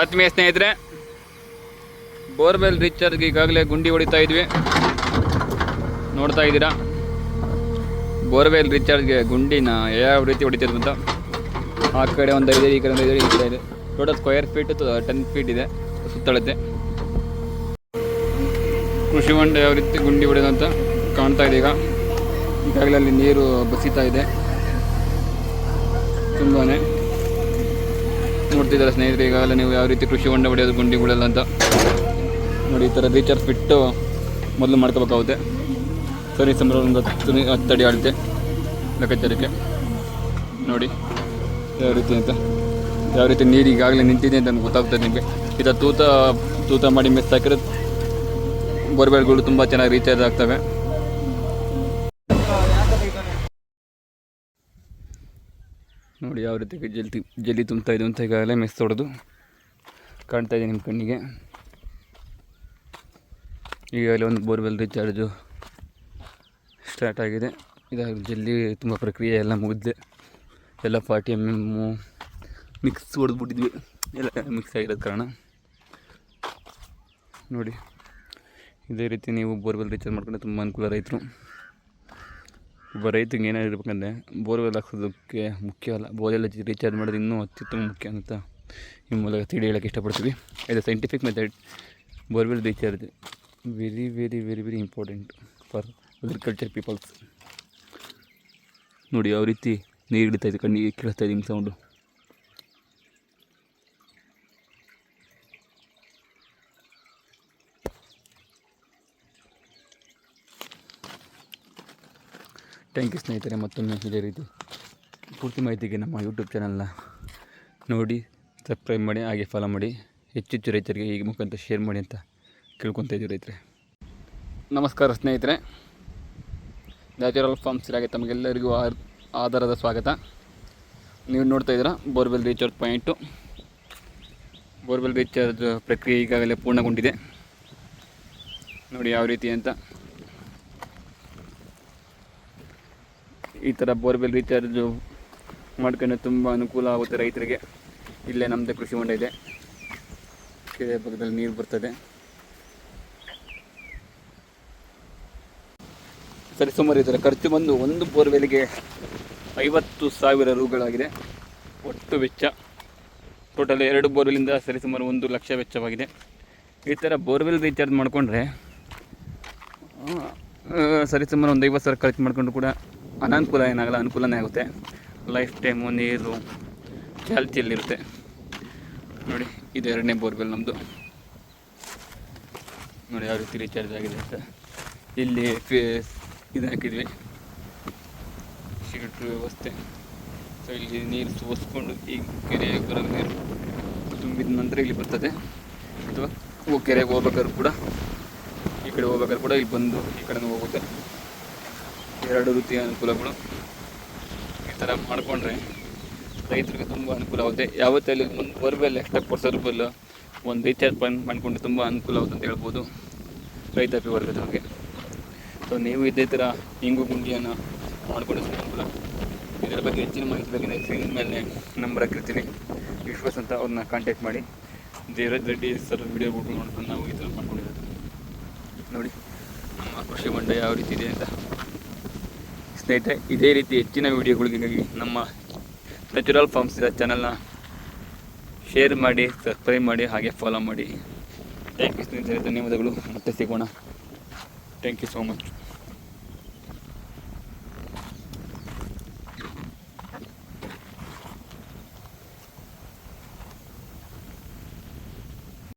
ಆತ್ಮೀಯ ಸ್ನೇಹಿತರೆ, borewell recharge ಈಗಾಗಲೇ ಗುಂಡಿ ಹೊಡಿತಾ ಇದ್ವಿ. ನೋಡ್ತಾ ಇದ್ದೀರಾ? ಬೋರ್ವೆಲ್ ರಿಚಾರ್ಜ್ಗೆ ಗುಂಡಿನ ಯಾವ ರೀತಿ ಹೊಡಿತಿದ್ವಿ ಅಂತ? ಆ ಕಡೆ ಒಂದು ಐದು ಈ ಕಡೆ ಒಂದು ಐದು ಈ ಕಡೆ ಇದೆ. Total square feet ten feet ಇದೆ, ಸುತ್ತಳತೆ. ಕೃಷಿ ಹೊಂಡ ಯಾವ ರೀತಿ ಗುಂಡಿ ಹೊಡೆದು ಅಂತ ಕಾಣ್ತಾ ಇದೆ ಈಗ. ಈಗಾಗಲೇ ಅಲ್ಲಿ ನೀರು ಬಸಿತಾ ಇದೆ. ತುಂಬಾ ನೋಡ್ತಿದ್ದಾರೆ ಸ್ನೇಹಿತರೆ, ಈಗಾಗಲೇ ನೀವು ಯಾವ ರೀತಿ ಕೃಷಿ ಹೊಂಡ ಹೊಡೆಯೋದು ಗುಂಡಿಗಳೆಲ್ಲ ಅಂತ ನೋಡಿ, ಈ ಥರ ರೀಚಾರ್ಜ್ ಬಿಟ್ಟು ಮೊದಲು ಮಾಡ್ಕೋಬೇಕಾಗುತ್ತೆ. ಸರಿ, ಸಂಬಳ ಒಂದು ಹತ್ತು ಹತ್ತು ಅಡಿ ಆಳ್ತೆ ಲೆಕ್ಕಾಚಾರಕ್ಕೆ. ನೋಡಿ, ಯಾವ ರೀತಿ ಅಂತ, ಯಾವ ರೀತಿ ನೀರು ಈಗಾಗಲೇ ನಿಂತಿದೆ ಅಂತ ಗೊತ್ತಾಗ್ತದೆ ನಿಮಗೆ. ಈ ಥರ ತೂತ ತೂತ ಮಾಡಿ ಮೆಸ್ ಬೋರ್ವೆಲ್ಗಳು ತುಂಬ ಚೆನ್ನಾಗಿ ರೀಚಾರ್ಜ್ ಆಗ್ತವೆ. ನೋಡಿ ಯಾವ ರೀತಿ ಜಲ್ದಿ ಜಲ್ಲಿ ತುಂಬ್ತಾ ಇದೆ ಅಂತ ಈಗಾಗಲೇ ಮೆಸ್ ತೊಡೆದು ಕಾಣ್ತಾ ಇದೆ ನಿಮ್ಮ ಕಣ್ಣಿಗೆ. ಈಗಾಗಲೇ ಒಂದು ಬೋರ್ವೆಲ್ ರೀಚಾರ್ಜು ಸ್ಟಾರ್ಟ್ ಆಗಿದೆ. ಇದಾಗಿ ಜಲ್ಲಿ ತುಂಬ ಪ್ರಕ್ರಿಯೆ ಎಲ್ಲ ಮುಗಿದಿದೆ. ಎಲ್ಲ ಫಾರ್ಟಿ ಎಂ ಎಮ್ಮು ಮಿಕ್ಸ್ ಹೊಡೆದ್ಬಿಟ್ಟಿದ್ವಿ. ಎಲ್ಲ ಮಿಕ್ಸ್ ಆಗಿರೋದು ಕಾರಣ. ನೋಡಿ, ಇದೇ ರೀತಿ ನೀವು ಬೋರ್ವೆಲ್ ರೀಚಾರ್ಜ್ ಮಾಡ್ಕೊಂಡ್ರೆ ತುಂಬ ಅನುಕೂಲ ರೈತರು. ಒಬ್ಬ ರೈತಂಗೆ ಏನಾದ್ರು ಇರ್ಬೇಕಂದ್ರೆ ಬೋರ್ವೆಲ್ ಹಾಕ್ಸೋದಕ್ಕೆ ಮುಖ್ಯ ಅಲ್ಲ. ಬೋರ್ವೆಲ್ ರೀಚಾರ್ಜ್ ಮಾಡೋದು ಇನ್ನೂ ಅತ್ಯುತ್ತಮ ಮುಖ್ಯ ಅಂತ ನಿಮ್ಮ ಮೂಲಕ ತಿಳಿ ಹೇಳೋಕ್ಕೆ ಇಷ್ಟಪಡ್ತೀವಿ. ಇದು scientific method borewell recharge very very very very important for agriculture peoples ನೋಡಿ ಯಾವ ರೀತಿ ನೀರು ಹಿಡಿತಾ ಇದೆ, ಕಣ್ಣಿಗೆ ಕೇಳಿಸ್ತಾ ಇದೆ ಸೌಂಡು ಥ್ಯಾಂಕ್ ಯು ಸ್ನೇಹಿತರೆ, ಮತ್ತೊಮ್ಮೆ ಇದೇ ರೀತಿ ಪೂರ್ತಿ ಮಾಹಿತಿಗೆ ನಮ್ಮ ಯೂಟ್ಯೂಬ್ ಚಾನಲ್ನ ನೋಡಿ ಸಬ್ಸ್ಕ್ರೈಬ್ ಮಾಡಿ, ಹಾಗೆ ಫಾಲೋ ಮಾಡಿ. ಹೆಚ್ಚೆಚ್ಚು ರೈತರಿಗೆ ಈಗ ಮುಖಾಂತರ ಶೇರ್ ಮಾಡಿ ಅಂತ ಕೇಳ್ಕೊತಾ ಇದ್ದೀವಿ ರೈತರೆ. ನಮಸ್ಕಾರ ಸ್ನೇಹಿತರೆ. ನ್ಯಾಚುರಲ್ ಫಾರ್ಮ್ಸ್ ಇರಾಗೆ ತಮಗೆಲ್ಲರಿಗೂ ಆಧಾರದ ಸ್ವಾಗತ. ನೀವು ನೋಡ್ತಾ ಇದ್ದೀರಾ borewell recharge point borewell recharge ಪ್ರಕ್ರಿಯೆ ಈಗಾಗಲೇ ಪೂರ್ಣಗೊಂಡಿದೆ. ನೋಡಿ ಯಾವ ರೀತಿ ಅಂತ. ಈ ಥರ ಬೋರ್ವೆಲ್ ರೀಚಾರ್ಜು ಮಾಡ್ಕೊಂಡು ತುಂಬ ಅನುಕೂಲ ಆಗುತ್ತೆ ರೈತರಿಗೆ. ಇಲ್ಲೇ ನಮ್ಮದೇ ಕೃಷಿ ಹೊಂಡ ಇದೆ. ಕೆರೆ ಪಕ್ಕದಲ್ಲಿ ನೀರು ಬರ್ತದೆ. ಸರಿ, ಸುಮಾರು ಇದರ ಖರ್ಚು ಬಂದು ಒಂದು ಬೋರ್ವೆಲ್ಗೆ ಐವತ್ತು ಸಾವಿರ ರೂಗಳಾಗಿದೆ. ಒಟ್ಟು ವೆಚ್ಚ ಟೋಟಲ್ ಎರಡು ಬೋರ್ವೆಲಿಂದ ಸರಿಸುಮಾರು ಒಂದು ಲಕ್ಷ ವೆಚ್ಚವಾಗಿದೆ. ಈ ಥರ ಬೋರ್ವೆಲ್ ರೀಚಾರ್ಜ್ ಮಾಡಿಕೊಂಡ್ರೆ ಸರಿಸುಮಾರು ಒಂದು ಐವತ್ತು ಸಾವಿರ ಖರ್ಚು ಮಾಡಿಕೊಂಡು ಕೂಡ ಅನಾನುಕೂಲ ಏನಾಗಲ್ಲ, ಅನುಕೂಲನೇ ಆಗುತ್ತೆ. ಲೈಫ್ ಟೈಮು ನೀರು ಚಾಲ್ತಿಯಲ್ಲಿರುತ್ತೆ ನೋಡಿ, ಇದು ಎರಡನೇ ಬೋರ್ವೆಲ್ ನಮ್ಮದು ನೋಡಿ, ಯಾವ ರೀತಿ ರೀಚಾರ್ಜ್ ಆಗಿದೆ ಅಂತ. ಇಲ್ಲಿ ಫೇಸ್ ಇದು ಹಾಕಿದ್ವಿ. ವ್ಯವಸ್ಥೆ. ಸೊ ಇಲ್ಲಿ ನೀರು ಸೋಸ್ಕೊಂಡು ಈ ಕೆರೆಗೆ ಬರೋ ನೀರು ತುಂಬಿದ ನಂತರ ಇಲ್ಲಿ ಬರ್ತದೆ. ಅಥವಾ ಕೆರೆಗೆ ಹೋಗ್ಬೇಕಾದ್ರೂ ಕೂಡ, ಈ ಕಡೆ ಹೋಗ್ಬೇಕಾದ್ರೂ ಕೂಡ ಇಲ್ಲಿ ಬಂದು ಈ ಕಡೆನೂ ಹೋಗುತ್ತೆ. ಎರಡು ರೀತಿಯ ಅನುಕೂಲಗಳು ಈ ಥರ ಮಾಡಿಕೊಂಡ್ರೆ ರೈತರಿಗೆ ತುಂಬ ಅನುಕೂಲ ಆಗುತ್ತೆ. ಯಾವತ್ತಲ್ಲಿ ಒಂದು ಬೋರ್ವೆಲ್ ಎಕ್ಸ್ಟ್ರಾ ಕೊಡ್ಸೋದ್ರ ಬದಲು ಒಂದು ರೀಚಾರ್ಜ್ ಪಾಯಿಂಟ್ ಮಾಡಿಕೊಂಡು ತುಂಬ ಅನುಕೂಲ ಆಗುತ್ತೆ ಅಂತ ಹೇಳ್ಬೋದು ರೈತಾಪಿ ವರ್ಗದವ್ರಿಗೆ ಸೊ ನೀವು ಇದೇ ಥರ ಇಂಗು ಗುಂಡಿಯನ್ನು ಮಾಡಿಕೊಂಡು ಅನುಕೂಲ. ಇದರ ಬಗ್ಗೆ ಹೆಚ್ಚಿನ ಮಾಹಿತಿ ಬಗ್ಗೆ ಸ್ಕ್ರೀನ್ ಮೇಲೆ ನಂಬರ್ ಹಾಕಿರ್ತೀನಿ ವಿಶ್ವಾಸ್ ಅಂತ ಅವ್ರನ್ನ ಕಾಂಟ್ಯಾಕ್ಟ್ ಮಾಡಿ. ದೇವರಾಜ್ ರೆಡ್ಡಿ ಸರ್ ವಿಡಿಯೋ ನೋಡ್ಕೊಂಡು ನಾವು ಈ ಥರ ಮಾಡ್ಕೊಂಡಿದ್ದೀವಿ ನೋಡಿ, ನಮ್ಮ ಕೃಷಿ ಹೊಂಡ ಯಾವ ರೀತಿ ಇದೆ ಅಂತ. ಸ್ನೇಹಿತರೆ, ಇದೇ ರೀತಿ ಹೆಚ್ಚಿನ ವಿಡಿಯೋಗಳಿಗಾಗಿ ನಮ್ಮ ನ್ಯಾಚುರಲ್ ಫಾರ್ಮ್ಸ್ ಚಾನಲ್ನ ಶೇರ್ ಮಾಡಿ ಸಬ್ಸ್ಕ್ರೈಬ್ ಮಾಡಿ, ಹಾಗೆ ಫಾಲೋ ಮಾಡಿ. ಥ್ಯಾಂಕ್ ಯು ಸ್ನೇಹಿತರೆ, ಧನ್ಯವಾದಗಳು. ಮತ್ತೆ ಸಿಗೋಣ. Thank you so much